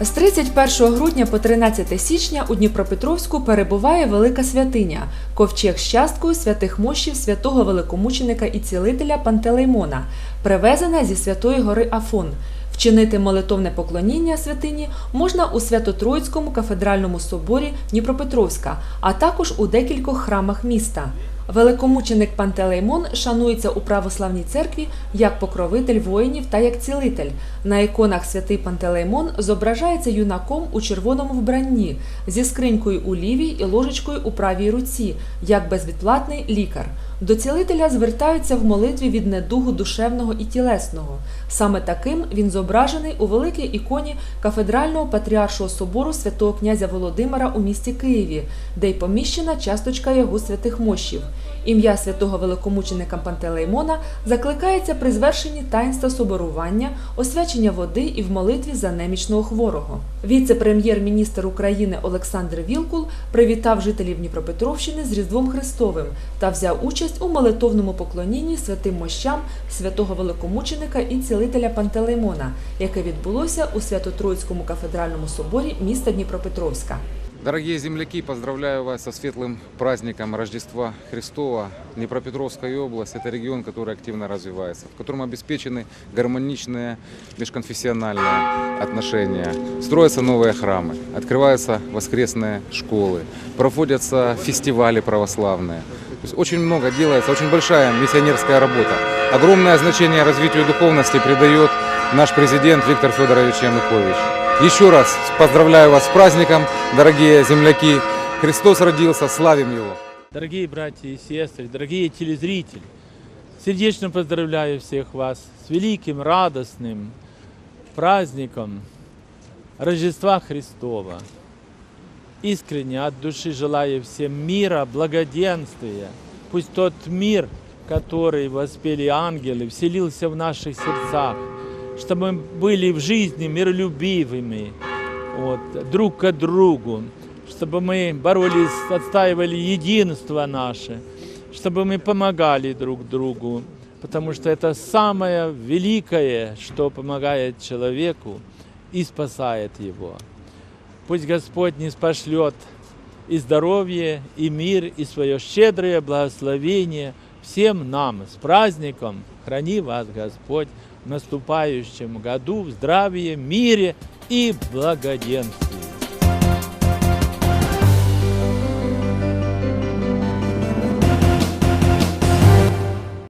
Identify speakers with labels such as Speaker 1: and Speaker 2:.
Speaker 1: З 31 грудня по 13 січня у Дніпропетровську перебуває велика святиня ковчег з часткою святих мощів святого великомученика і цілителя Пантелеймона, привезена зі святої гори Афон. Вчинити молитовне поклоніння святині можна у Свято-Троїцькому кафедральному соборі Дніпропетровська, а також у декількох храмах міста. Великомученик Пантелеймон шанується у православній церкві як покровитель воїнів та як цілитель. На іконах святий Пантелеймон зображається юнаком у червоному вбранні зі скринькою у лівій і ложечкою у правій руці, як безвідплатний лікар. До цілителя звертаються в молитві від недугу душевного і тілесного. Саме таким він зображений у великій іконі кафедрального патріаршого собору святого князя Володимира у місті Києві, де й поміщена часточка його святих мощів. Ім'я святого великомученика Пантелеймона закликається при звершенні таїнства соборування, освячення води і в молитві за немічного хворого. Віце-прем'єр-міністр України Олександр Вілкул привітав жителів Дніпропетровщини з Різдвом Христовим та взяв участь у молитовному поклонінні святим мощам святого великомученика і цілителя Пантелеймона, яке відбулося у Свято-Троїцькому кафедральному соборі міста Дніпропетровська.
Speaker 2: Дорогие земляки, поздравляю вас со светлым праздником Рождества Христова. Днепропетровская область – это регион, который активно развивается, в котором обеспечены гармоничные межконфессиональные отношения. Строятся новые храмы, открываются воскресные школы, проводятся фестивали православные. Есть очень много делается, очень большая миссионерская работа. Огромное значение развитию духовности придает наш президент Виктор Федорович Янукович. Еще раз поздравляю вас с праздником, дорогие земляки. Христос родился, славим Его.
Speaker 3: Дорогие братья и сестры, дорогие телезрители, сердечно поздравляю всех вас с великим, радостным праздником Рождества Христова. Искренне от души желаю всем мира, благоденствия. Пусть тот мир, который воспели ангелы, вселился в наших сердцах, чтобы мы были в жизни миролюбивыми, вот, друг к другу, чтобы мы боролись, отстаивали единство наше, чтобы мы помогали друг другу, потому что это самое великое, что помогает человеку и спасает его. Пусть Господь не спошлет и здоровье, и мир, и свое щедрое благословение всем нам с праздником. Храни вас Господь в наступающем году в здравии, мире и благоденствии.